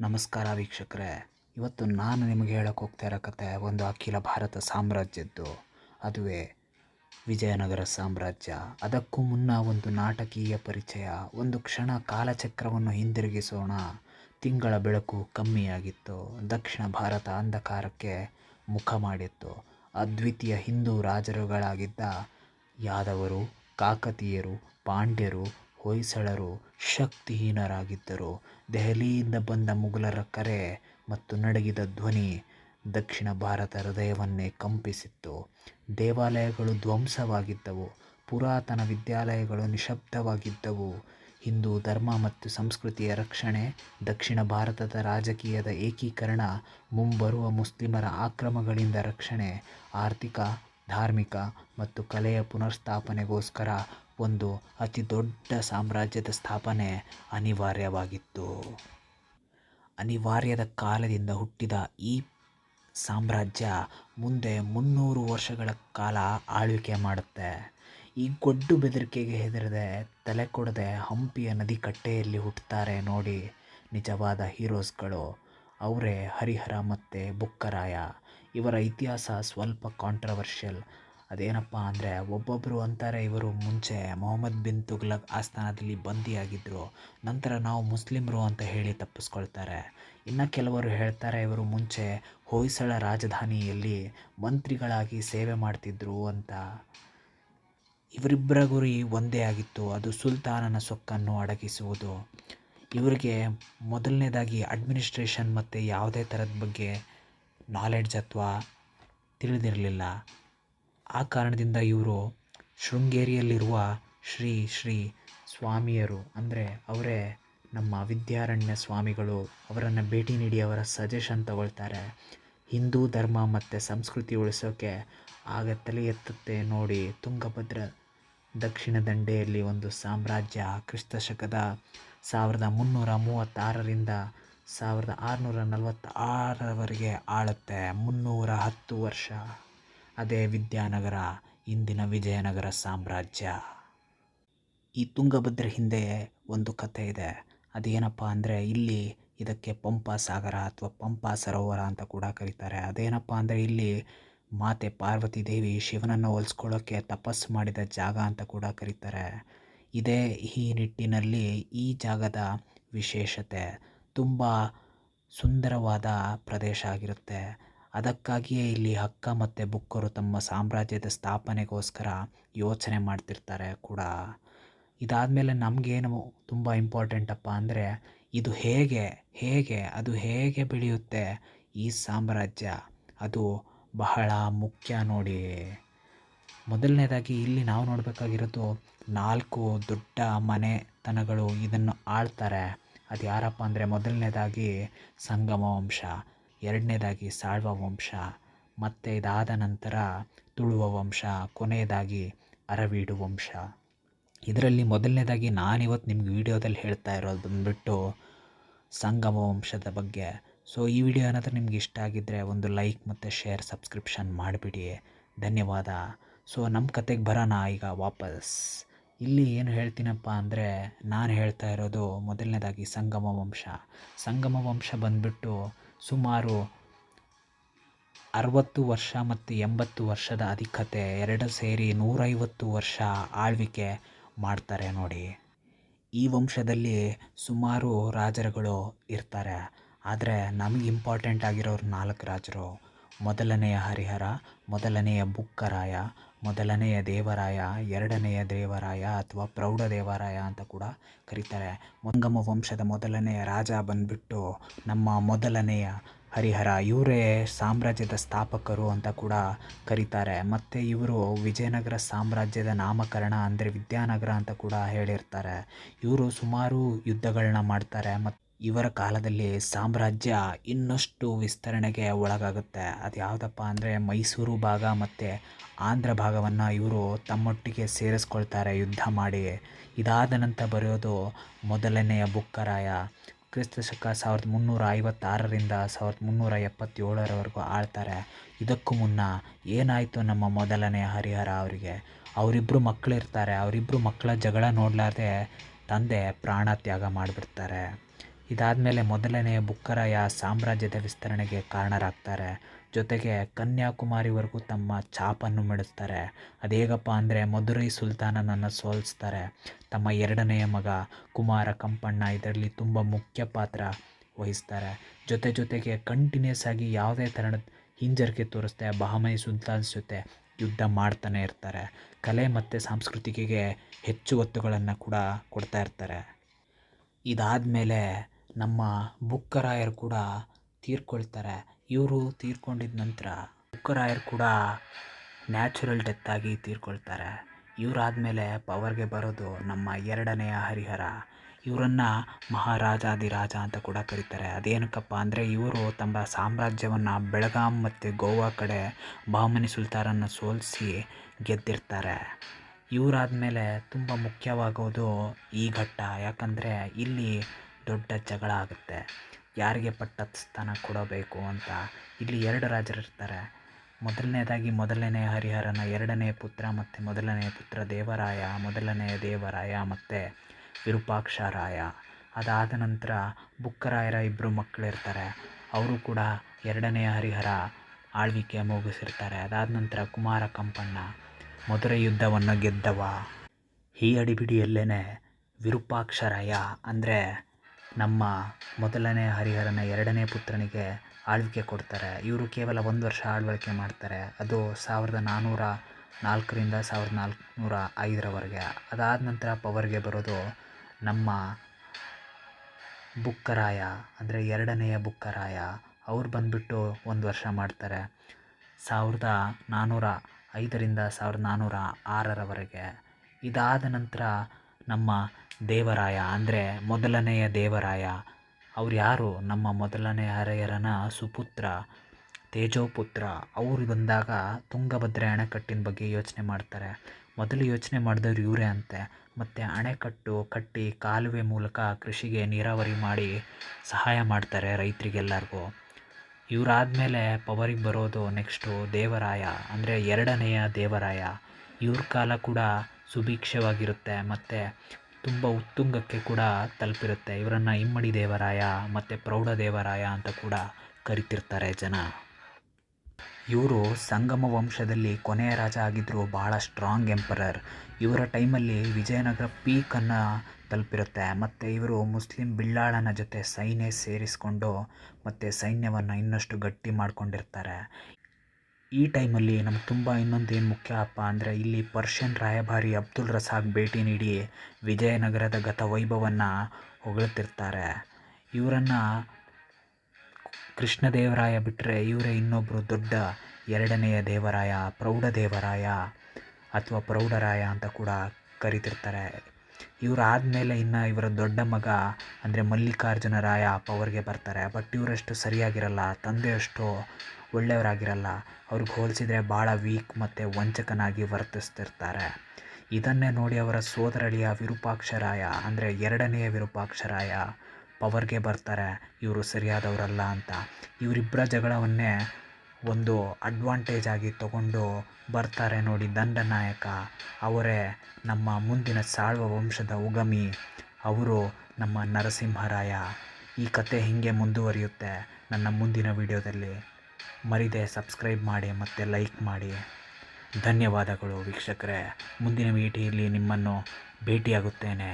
ನಮಸ್ಕಾರ ವೀಕ್ಷಕರೇ. ಇವತ್ತು ನಾನು ನಿಮಗೆ ಹೇಳಕ್ಕೆ ಹೋಗ್ತಾ ಇರೋ ಕತೆ ಒಂದು ಅಖಿಲ ಭಾರತ ಸಾಮ್ರಾಜ್ಯದ್ದು. ಅದುವೇ ವಿಜಯನಗರ ಸಾಮ್ರಾಜ್ಯ. ಅದಕ್ಕೂ ಮುನ್ನ ಒಂದು ನಾಟಕೀಯ ಪರಿಚಯ. ಒಂದು ಕ್ಷಣ ಕಾಲಚಕ್ರವನ್ನು ಹಿಂದಿರುಗಿಸೋಣ. ತಿಂಗಳ ಬೆಳಕು ಕಮ್ಮಿಯಾಗಿತ್ತು. ದಕ್ಷಿಣ ಭಾರತ ಅಂಧಕಾರಕ್ಕೆ ಮುಖ ಮಾಡಿತ್ತು. ಅದ್ವಿತೀಯ ಹಿಂದೂ ರಾಜರುಗಳಾಗಿದ್ದ ಯಾದವರು, ಕಾಕತೀಯರು, ಪಾಂಡ್ಯರು, ಹೊಯ್ಸಳರು ಶಕ್ತಿಹೀನರಾಗಿದ್ದರು. ದೆಹಲಿಯಿಂದ ಬಂದ ಮುಘಲರ ಕರೆ ಮತ್ತು ನಡಗಿದ ಧ್ವನಿ ದಕ್ಷಿಣ ಭಾರತ ಹೃದಯವನ್ನೇ ಕಂಪಿಸಿತ್ತು. ದೇವಾಲಯಗಳು ಧ್ವಂಸವಾಗಿದ್ದವು. ಪುರಾತನ ವಿದ್ಯಾಲಯಗಳು ನಿಶಬ್ದವಾಗಿದ್ದವು. ಹಿಂದೂ ಧರ್ಮ ಮತ್ತು ಸಂಸ್ಕೃತಿಯ ರಕ್ಷಣೆ, ದಕ್ಷಿಣ ಭಾರತದ ರಾಜಕೀಯದ ಏಕೀಕರಣ, ಮುಂಬರುವ ಮುಸ್ಲಿಮರ ಆಕ್ರಮಗಳಿಂದ ರಕ್ಷಣೆ, ಆರ್ಥಿಕ, ಧಾರ್ಮಿಕ ಮತ್ತು ಕಲೆಯ ಪುನರ್ಸ್ಥಾಪನೆಗೋಸ್ಕರ ಒಂದು ಅತಿ ದೊಡ್ಡ ಸಾಮ್ರಾಜ್ಯದ ಸ್ಥಾಪನೆ ಅನಿವಾರ್ಯವಾಗಿತ್ತು. ಅನಿವಾರ್ಯದ ಕಾಲದಿಂದ ಹುಟ್ಟಿದ ಈ ಸಾಮ್ರಾಜ್ಯ ಮುಂದೆ ಮುನ್ನೂರು ವರ್ಷಗಳ ಕಾಲ ಆಳ್ವಿಕೆ ಮಾಡುತ್ತೆ. ಈ ಗೊಡ್ಡು ಬೆದರಿಕೆಗೆ ಹೆದರದೆ ತಲೆ ಕೊಡದೆ ಹಂಪಿಯ ನದಿ ಕಟ್ಟೆಯಲ್ಲಿ ಹುಟ್ಟುತ್ತಾರೆ ನೋಡಿ ನಿಜವಾದ ಹೀರೋಸ್ಗಳು. ಅವರೇ ಹರಿಹರ ಮತ್ತು ಬುಕ್ಕರಾಯ. ಇವರ ಇತಿಹಾಸ ಸ್ವಲ್ಪ ಕಾಂಟ್ರವರ್ಷಿಯಲ್ ಅದೇನಪ್ಪ ಅಂದರೆ ಒಬ್ಬೊಬ್ಬರು ಅಂತಾರೆ, ಇವರು ಮುಂಚೆ ಮೊಹಮ್ಮದ್ ಬಿನ್ ತುಗ್ಲಕ್ ಆಸ್ಥಾನದಲ್ಲಿ ಬಂದಿಯಾಗಿದ್ದರು ನಂತರ ನಾವು ಮುಸ್ಲಿಮರು ಅಂತ ಹೇಳಿ ತಪ್ಪಿಸ್ಕೊಳ್ತಾರೆ. ಇನ್ನು ಕೆಲವರು ಹೇಳ್ತಾರೆ, ಇವರು ಮುಂಚೆ ಹೊಯ್ಸಳ ರಾಜಧಾನಿಯಲ್ಲಿ ಮಂತ್ರಿಗಳಾಗಿ ಸೇವೆ ಮಾಡ್ತಿದ್ರು ಅಂತ. ಇವರಿಬ್ಬರ ಗುರಿ ಒಂದೇ ಆಗಿತ್ತು, ಅದು ಸುಲ್ತಾನನ ಸೊಕ್ಕನ್ನು ಅಡಗಿಸುವುದು. ಇವರಿಗೆ ಮೊದಲನೇದಾಗಿ ಅಡ್ಮಿನಿಸ್ಟ್ರೇಷನ್ ಮತ್ತು ಯಾವುದೇ ಥರದ ಬಗ್ಗೆ ನಾಲೆಡ್ಜ್ ಅಥವಾ ತಿಳಿದಿರಲಿಲ್ಲ. ಆ ಕಾರಣದಿಂದ ಇವರು ಶೃಂಗೇರಿಯಲ್ಲಿರುವ ಶ್ರೀ ಶ್ರೀ ಸ್ವಾಮಿಯರು, ಅಂದರೆ ಅವರೇ ನಮ್ಮ ವಿದ್ಯಾರಣ್ಯ ಸ್ವಾಮಿಗಳು, ಅವರನ್ನು ಭೇಟಿ ನೀಡಿ ಅವರ ಸಜೆಷನ್ ತಗೊಳ್ತಾರೆ. ಹಿಂದೂ ಧರ್ಮ ಮತ್ತು ಸಂಸ್ಕೃತಿ ಉಳಿಸೋಕೆ ಆಗ ತಲೆ ಎತ್ತುತ್ತೆ ನೋಡಿ ತುಂಗಭದ್ರ ದಕ್ಷಿಣ ದಂಡೆಯಲ್ಲಿ ಒಂದು ಸಾಮ್ರಾಜ್ಯ ಕ್ರಿಸ್ತ ಶಕದ ಸಾವಿರದ ಮುನ್ನೂರ ಮೂವತ್ತಾರರಿಂದ ಸಾವಿರದ ಆರುನೂರ ನಲವತ್ತಾರರವರೆಗೆ ಆಳುತ್ತೆ ಮುನ್ನೂರ ಹತ್ತು ವರ್ಷ. ಅದೇ ವಿದ್ಯಾನಗರ, ಇಂದಿನ ವಿಜಯನಗರ ಸಾಮ್ರಾಜ್ಯ. ಈ ತುಂಗಭದ್ರ ಹಿಂದೆ ಒಂದು ಕಥೆ ಇದೆ. ಅದೇನಪ್ಪ ಅಂದರೆ ಇಲ್ಲಿ ಇದಕ್ಕೆ ಪಂಪ ಸಾಗರ ಅಥವಾ ಪಂಪ ಸರೋವರ ಅಂತ ಕೂಡ ಕರೀತಾರೆ. ಅದೇನಪ್ಪ ಅಂದರೆ ಇಲ್ಲಿ ಮಾತೆ ಪಾರ್ವತಿ ದೇವಿ ಶಿವನನ್ನು ಹೋಲಿಸ್ಕೊಳ್ಳೋಕ್ಕೆ ತಪಸ್ಸು ಮಾಡಿದ ಜಾಗ ಅಂತ ಕೂಡ ಕರೀತಾರೆ. ಇದೇ ಈ ನಿಟ್ಟಿನಲ್ಲಿ ಈ ಜಾಗದ ವಿಶೇಷತೆ ತುಂಬ ಸುಂದರವಾದ ಪ್ರದೇಶ ಆಗಿರುತ್ತೆ. ಅದಕ್ಕಾಗಿಯೇ ಇಲ್ಲಿ ಹಕ್ಕ ಮತ್ತು ಬುಕ್ಕರು ತಮ್ಮ ಸಾಮ್ರಾಜ್ಯದ ಸ್ಥಾಪನೆಗೋಸ್ಕರ ಯೋಚನೆ ಮಾಡ್ತಿರ್ತಾರೆ ಕೂಡ. ಇದಾದ ಮೇಲೆ ನಮಗೇನು ತುಂಬ ಇಂಪಾರ್ಟೆಂಟಪ್ಪ ಅಂದರೆ, ಇದು ಹೇಗೆ ಹೇಗೆ, ಅದು ಹೇಗೆ ಬೆಳೆಯುತ್ತೆ ಈ ಸಾಮ್ರಾಜ್ಯ? ಅದು ಬಹಳ ಮುಖ್ಯ ನೋಡಿ. ಮೊದಲನೇದಾಗಿ ಇಲ್ಲಿ ನಾವು ನೋಡಬೇಕಾಗಿರೋದು ನಾಲ್ಕು ದೊಡ್ಡ ಮನೆತನಗಳು ಇದನ್ನು ಆಳ್ತಾರೆ. ಅದು ಯಾರಪ್ಪ ಅಂದರೆ ಮೊದಲನೇದಾಗಿ ಸಂಗಮ ವಂಶ ಎರಡನೇದಾಗಿ ಸಾಳ್ವ ವಂಶ, ಮತ್ತು ಇದಾದ ನಂತರ ತುಳುವ ವಂಶ, ಕೊನೆಯದಾಗಿ ಅರವೀಡು ವಂಶ. ಇದರಲ್ಲಿ ಮೊದಲನೇದಾಗಿ ನಾನಿವತ್ತು ನಿಮ್ಗೆ ವಿಡಿಯೋದಲ್ಲಿ ಹೇಳ್ತಾ ಇರೋದು ಬಂದುಬಿಟ್ಟು ಸಂಗಮ ವಂಶದ ಬಗ್ಗೆ. ಸೊ ಈ ವಿಡಿಯೋ ಏನಾದರೂ ನಿಮ್ಗೆ ಇಷ್ಟ ಆಗಿದ್ದರೆ ಒಂದು ಲೈಕ್ ಮತ್ತು ಶೇರ್, ಸಬ್ಸ್ಕ್ರಿಪ್ಷನ್ ಮಾಡಿಬಿಡಿ. ಧನ್ಯವಾದ. ಸೊ ನಮ್ಮ ಕತೆಗೆ ಬರೋಣ ಈಗ ವಾಪಸ್. ಇಲ್ಲಿ ಏನು ಹೇಳ್ತೀನಪ್ಪ ಅಂದರೆ ನಾನು ಹೇಳ್ತಾ ಇರೋದು ಮೊದಲನೇದಾಗಿ ಸಂಗಮ ವಂಶ. ಸಂಗಮ ವಂಶ ಬಂದುಬಿಟ್ಟು ಸುಮಾರು ಅರವತ್ತು ವರ್ಷ ಮತ್ತು ಎಂಬತ್ತು ವರ್ಷದ ಅಧಿಕತೆ ಎರಡು ಸೇರಿ ನೂರೈವತ್ತು ವರ್ಷ ಆಳ್ವಿಕೆ ಮಾಡ್ತಾರೆ ನೋಡಿ. ಈ ವಂಶದಲ್ಲಿ ಸುಮಾರು ರಾಜರುಗಳು ಇರ್ತಾರೆ. ಆದರೆ ನಮಗೆ ಇಂಪಾರ್ಟೆಂಟ್ ಆಗಿರೋರು ನಾಲ್ಕು ರಾಜರು. ಮೊದಲನೆಯ ಹರಿಹರ, ಮೊದಲನೆಯ ಬುಕ್ಕರಾಯ ಮೊದಲನೆಯ ದೇವರಾಯ, ಎರಡನೆಯ ದೇವರಾಯ ಅಥವಾ ಪ್ರೌಢ ದೇವರಾಯ ಅಂತ ಕೂಡ ಕರೀತಾರೆ. ಮಂಗಮ ವಂಶದ ಮೊದಲನೆಯ ರಾಜ ಬಂದುಬಿಟ್ಟು ನಮ್ಮ ಮೊದಲನೆಯ ಹರಿಹರ, ಇವರೇ ಸಾಮ್ರಾಜ್ಯದ ಸ್ಥಾಪಕರು ಅಂತ ಕೂಡ ಕರೀತಾರೆ. ಮತ್ತು ಇವರು ವಿಜಯನಗರ ಸಾಮ್ರಾಜ್ಯದ ನಾಮಕರಣ ಅಂದರೆ ವಿದ್ಯಾನಗರ ಅಂತ ಕೂಡ ಹೇಳಿರ್ತಾರೆ. ಇವರು ಸುಮಾರು ಯುದ್ಧಗಳನ್ನ ಮಾಡ್ತಾರೆ. ಮತ್ತು ಇವರ ಕಾಲದಲ್ಲಿ ಸಾಮ್ರಾಜ್ಯ ಇನ್ನಷ್ಟು ವಿಸ್ತರಣೆಗೆ ಒಳಗಾಗುತ್ತೆ. ಅದು ಯಾವುದಪ್ಪ ಅಂದರೆ ಮೈಸೂರು ಭಾಗ ಮತ್ತು ಆಂಧ್ರ ಭಾಗವನ್ನು ಇವರು ತಮ್ಮೊಟ್ಟಿಗೆ ಸೇರಿಸ್ಕೊಳ್ತಾರೆ ಯುದ್ಧ ಮಾಡಿ. ಇದಾದ ನಂತರ ಬರೆಯೋದು ಮೊದಲನೆಯ ಬುಕ್ಕರಾಯ. ಕ್ರಿಸ್ತ ಶಕ ಸಾವಿರದ ಮುನ್ನೂರ ಐವತ್ತಾರರಿಂದ ಸಾವಿರದ ಮುನ್ನೂರ ಎಪ್ಪತ್ತೇಳರವರೆಗೂ ಆಳ್ತಾರೆ. ಇದಕ್ಕೂ ಮುನ್ನ ಏನಾಯಿತು ನಮ್ಮ ಮೊದಲನೆಯ ಹರಿಹರ ಅವರಿಗೆ? ಅವರಿಬ್ಬರು ಮಕ್ಕಳಿರ್ತಾರೆ ಅವರಿಬ್ಬರು ಮಕ್ಕಳ ಜಗಳ ನೋಡಲಾರ್ದೆ ತಂದೆ ಪ್ರಾಣ ತ್ಯಾಗ ಮಾಡಿಬಿಡ್ತಾರೆ. ಇದಾದಮೇಲೆ ಮೊದಲನೆಯ ಬುಕ್ಕರಾಯ ಸಾಮ್ರಾಜ್ಯದ ವಿಸ್ತರಣೆಗೆ ಕಾರಣರಾಗ್ತಾರೆ. ಜೊತೆಗೆ ಕನ್ಯಾಕುಮಾರಿವರೆಗೂ ತಮ್ಮ ಛಾಪನ್ನು ಮೂಡಿಸ್ತಾರೆ. ಅದೇಗಪ್ಪ ಅಂದರೆ ಮಧುರೈ ಸುಲ್ತಾನನನ್ನು ಸೋಲಿಸ್ತಾರೆ. ತಮ್ಮ ಎರಡನೆಯ ಮಗ ಕುಮಾರ ಕಂಪಣ್ಣ ಇದರಲ್ಲಿ ತುಂಬ ಮುಖ್ಯ ಪಾತ್ರ ವಹಿಸ್ತಾರೆ. ಜೊತೆ ಜೊತೆಗೆ ಕಂಟಿನ್ಯೂಸ್ ಆಗಿ ಯಾವುದೇ ಥರದ ಹಿಂಜರಿಕೆ ತೋರಿಸ್ದೆ ಬಹಮೈ ಸುಲ್ತಾನ್ ಜೊತೆ ಯುದ್ಧ ಮಾಡ್ತಾನೆ ಇರ್ತಾರೆ. ಕಲೆ ಮತ್ತು ಸಾಂಸ್ಕೃತಿಕೆಗೆ ಹೆಚ್ಚು ಒತ್ತುಗಳನ್ನು ಕೂಡ ಕೊಡ್ತಾ ಇರ್ತಾರೆ. ಇದಾದಮೇಲೆ ನಮ್ಮ ಬುಕ್ಕರಾಯರು ಕೂಡ ತೀರಿಕೊಳ್ತಾರೆ. ಇವರು ತೀರ್ಕೊಂಡಿದ್ದ ನಂತರ ಬುಕ್ಕರಾಯರು ಕೂಡ ನ್ಯಾಚುರಲ್ ಡೆತ್ ಆಗಿ ತೀರ್ಕೊಳ್ತಾರೆ. ಇವರಾದಮೇಲೆ ಪವರ್ಗೆ ಬರೋದು ನಮ್ಮ ಎರಡನೆಯ ಹರಿಹರ. ಇವರನ್ನು ಮಹಾರಾಜಾದಿರಾಜ ಅಂತ ಕೂಡ ಕರೀತಾರೆ. ಅದೇನಕ್ಕಪ್ಪ ಅಂದರೆ ಇವರು ತಮ್ಮ ಸಾಮ್ರಾಜ್ಯವನ್ನು ಬೆಳಗಾಂ ಮತ್ತು ಗೋವಾ ಕಡೆ ಬಾಮನಿ ಸುಲ್ತಾನನ್ನು ಸೋಲಿಸಿ ಗೆದ್ದಿರ್ತಾರೆ. ಇವರಾದಮೇಲೆ ತುಂಬ ಮುಖ್ಯವಾಗೋದು ಈ ಘಟ್ಟ. ಯಾಕಂದರೆ ಇಲ್ಲಿ ದೊಡ್ಡ ಜಗಳ ಆಗುತ್ತೆ. ಯಾರಿಗೆ ಪಟ್ಟದ ಸ್ಥಾನ ಕೊಡಬೇಕು ಅಂತ ಇಲ್ಲಿ ಎರಡು ರಾಜರಿರ್ತಾರೆ ಮೊದಲನೇದಾಗಿ ಮೊದಲನೇ ಹರಿಹರನ ಎರಡನೇ ಪುತ್ರ ಮತ್ತು ಮೊದಲನೇ ಪುತ್ರ ದೇವರಾಯ ಮೊದಲನೆಯ ದೇವರಾಯ ಮತ್ತು ವಿರೂಪಾಕ್ಷರಾಯ ಅದಾದ ನಂತರ ಬುಕ್ಕರಾಯರ ಇಬ್ಬರು ಮಕ್ಕಳಿರ್ತಾರೆ ಅವರು ಕೂಡ ಎರಡನೆಯ ಹರಿಹರ ಆಳ್ವಿಕೆ ಮುಗಿಸಿರ್ತಾರೆ. ಅದಾದ ನಂತರ ಕುಮಾರ ಕಂಪಣ್ಣ, ಮಧುರೆ ಯುದ್ಧವನ್ನು ಗೆದ್ದವ. ಈ ಅಡಿಬಿಡಿಯಲ್ಲೇ ವಿರೂಪಾಕ್ಷರಾಯ ಅಂದರೆ ನಮ್ಮ ಮೊದಲನೇ ಹರಿಹರನ ಎರಡನೇ ಪುತ್ರನಿಗೆ ಆಳ್ವಿಕೆ ಕೊಡ್ತಾರೆ. ಇವರು ಕೇವಲ ಒಂದು ವರ್ಷ ಆಳ್ವಿಕೆ ಮಾಡ್ತಾರೆ. ಅದು ಸಾವಿರದ ನಾನ್ನೂರ ನಾಲ್ಕರಿಂದ ಸಾವಿರದ ನಾಲ್ಕುನೂರ ಐದರವರೆಗೆ. ಅದಾದ ನಂತರ ಪವರ್ಗೆ ಬರೋದು ನಮ್ಮ ಬುಕ್ಕರಾಯ, ಅಂದರೆ ಎರಡನೆಯ ಬುಕ್ಕರಾಯ. ಅವ್ರು ಬಂದುಬಿಟ್ಟು ಒಂದು ವರ್ಷ ಮಾಡ್ತಾರೆ. ಸಾವಿರದ ನಾನ್ನೂರ ಐದರಿಂದ ಸಾವಿರದ ನಾನ್ನೂರ ಆರರವರೆಗೆ. ಇದಾದ ನಂತರ ನಮ್ಮ ದೇವರಾಯ ಅಂದರೆ ಮೊದಲನೆಯ ದೇವರಾಯ. ಅವ್ರು ಯಾರು? ನಮ್ಮ ಮೊದಲನೆಯ ಹರೆಯರನ ಸುಪುತ್ರ, ತೇಜೋಪುತ್ರ. ಅವರು ಬಂದಾಗ ತುಂಗಭದ್ರೆ ಅಣೆಕಟ್ಟಿನ ಬಗ್ಗೆ ಯೋಚನೆ ಮಾಡ್ತಾರೆ. ಮೊದಲು ಯೋಚನೆ ಮಾಡಿದವ್ರು ಇವರೇ ಅಂತೆ. ಮತ್ತು ಅಣೆಕಟ್ಟು ಕಟ್ಟಿ ಕಾಲುವೆ ಮೂಲಕ ಕೃಷಿಗೆ ನೀರಾವರಿ ಮಾಡಿ ಸಹಾಯ ಮಾಡ್ತಾರೆ ರೈತರಿಗೆಲ್ಲರಿಗೂ. ಇವರಾದಮೇಲೆ ಪವರಿಗೆ ಬರೋದು ನೆಕ್ಸ್ಟು ದೇವರಾಯ, ಅಂದರೆ ಎರಡನೆಯ ದೇವರಾಯ. ಇವ್ರ ಕಾಲ ಕೂಡ ಸುಭಿಕ್ಷವಾಗಿರುತ್ತೆ. ಮತ್ತು ತುಂಬ ಉತ್ತುಂಗಕ್ಕೆ ಕೂಡ ತಲುಪಿರುತ್ತೆ. ಇವರನ್ನು ಇಮ್ಮಡಿ ದೇವರಾಯ ಮತ್ತು ಪ್ರೌಢ ದೇವರಾಯ ಅಂತ ಕೂಡ ಕರಿತಿರ್ತಾರೆ ಜನ. ಇವರು ಸಂಗಮ ವಂಶದಲ್ಲಿ ಕೊನೆಯ ರಾಜ ಆಗಿದ್ದರು ಬಹಳ ಸ್ಟ್ರಾಂಗ್ ಎಂಪರರ್ ಇವರ ಟೈಮಲ್ಲಿ ವಿಜಯನಗರ ಪೀಕನ್ನು ತಲುಪಿರುತ್ತೆ. ಮತ್ತು ಇವರು ಮುಸ್ಲಿಂ ಬಿಳ್ಳಾಳನ ಜೊತೆ ಸೈನ್ಯ ಸೇರಿಸಿಕೊಂಡು ಮತ್ತು ಸೈನ್ಯವನ್ನು ಇನ್ನಷ್ಟು ಗಟ್ಟಿ ಮಾಡ್ಕೊಂಡಿರ್ತಾರೆ. ಈ ಟೈಮಲ್ಲಿ ನಮ್ಗೆ ತುಂಬ ಇನ್ನೊಂದು ಏನು ಮುಖ್ಯ ಅಪ್ಪ ಅಂದರೆ ಇಲ್ಲಿ ಪರ್ಷಿಯನ್ ರಾಯಭಾರಿ ಅಬ್ದುಲ್ ರಸಾಕ್ ಭೇಟಿ ನೀಡಿ ವಿಜಯನಗರದ ಗತ ವೈಭವವನ್ನು ಹೊಗಳ್ತಿರ್ತಾರೆ. ಇವರನ್ನು ಕೃಷ್ಣದೇವರಾಯ ಬಿಟ್ಟರೆ ಇವರೇ ಇನ್ನೊಬ್ಬರು ದೊಡ್ಡ ಎರಡನೆಯ ದೇವರಾಯ, ಪ್ರೌಢ ದೇವರಾಯ ಅಥವಾ ಪ್ರೌಢರಾಯ ಅಂತ ಕೂಡ ಕರಿತಿರ್ತಾರೆ. ಇವರಾದಮೇಲೆ ಇನ್ನು ಇವರ ದೊಡ್ಡ ಮಗ ಅಂದರೆ ಮಲ್ಲಿಕಾರ್ಜುನ ರಾಯ ಪವರ್ಗೆ ಬರ್ತಾರೆ. ಬಟ್ ಇವರಷ್ಟು ಸರಿಯಾಗಿರಲ್ಲ, ತಂದೆಯಷ್ಟು ಒಳ್ಳೆಯವರಾಗಿರಲ್ಲ. ಅವ್ರಿಗೆ ಹೋಲಿಸಿದರೆ ಭಾಳ ವೀಕ್ ಮತ್ತು ವಂಚಕನಾಗಿ ವರ್ತಿಸ್ತಿರ್ತಾರೆ. ಇದನ್ನೇ ನೋಡಿ ಅವರ ಸೋದರಳಿಯ ವಿರೂಪಾಕ್ಷರಾಯ, ಅಂದರೆ ಎರಡನೆಯ ವಿರೂಪಾಕ್ಷರಾಯ, ಪವರ್ಗೆ ಬರ್ತಾರೆ. ಇವರು ಸರಿಯಾದವರಲ್ಲ ಅಂತ. ಇವರಿಬ್ಬರ ಜಗಳವನ್ನೇ ಒಂದು ಅಡ್ವಾಂಟೇಜ್ ಆಗಿ ತಗೊಂಡು ಬರ್ತಾರೆ ನೋಡಿ ದಂಡನಾಯಕ ಅವರೇ ನಮ್ಮ ಮುಂದಿನ ಸಾಳ್ವ ವಂಶದ ಉಗಮಿ. ಅವರು ನಮ್ಮ ನರಸಿಂಹರಾಯ. ಈ ಕತೆ ಹೀಗೆ ಮುಂದುವರಿಯುತ್ತೆ ನನ್ನ ಮುಂದಿನ ವಿಡಿಯೋದಲ್ಲಿ. ಮರಿದೆ ಸಬ್ಸ್ಕ್ರೈಬ್ ಮಾಡಿ ಮತ್ತು ಲೈಕ್ ಮಾಡಿ. ಧನ್ಯವಾದಗಳು ವೀಕ್ಷಕರೇ. ಮುಂದಿನ ಭೇಟಿಯಲ್ಲಿ ನಿಮ್ಮನ್ನು ಭೇಟಿಯಾಗುತ್ತೇನೆ.